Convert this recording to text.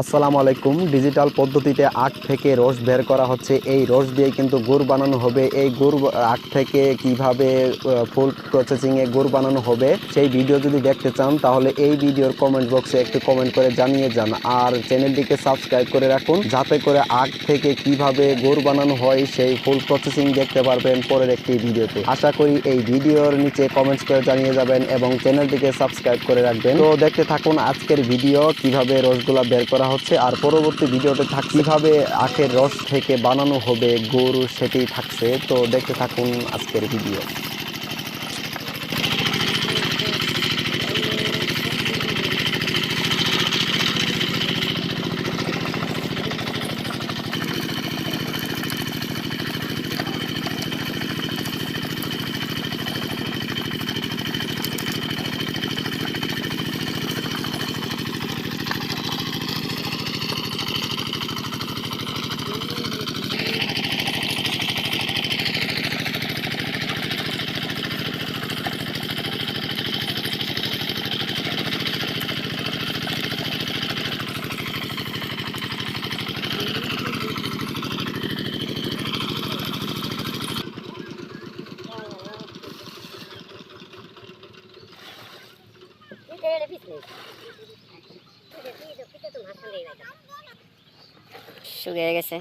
আসসালামু আলাইকুম। ডিজিটাল পদ্ধতিতে আখ থেকে রস বের করা হচ্ছে। এই রস দিয়ে কিন্তু গুড় বানানো হবে। এই গুড়, আখ থেকে কীভাবে ফুল প্রসেসিংয়ে গুড় বানানো হবে, সেই ভিডিও যদি দেখতে চান, তাহলে এই ভিডিওর কমেন্ট বক্সে একটু কমেন্ট করে জানিয়ে যান। আর চ্যানেলটিকে সাবস্ক্রাইব করে রাখুন, যাতে করে আখ থেকে কীভাবে গুড় বানানো হয়, সেই ফুল প্রসেসিং দেখতে পারবেন পরের একটি ভিডিওতে। আশা করি এই ভিডিওর নিচে কমেন্টস করে জানিয়ে যাবেন এবং চ্যানেলটিকে সাবস্ক্রাইব করে রাখবেন। তো দেখতে থাকুন আজকের ভিডিও, কীভাবে রসগুলা বের করা হচ্ছে, আর পরবর্তী ভিডিওতে থাক, কীভাবে আখের রস থেকে বানানো হবে গরু সেটি থাকছে। তো দেখতে থাকুন আজকের ভিডিও। শুকিয়ে গেছে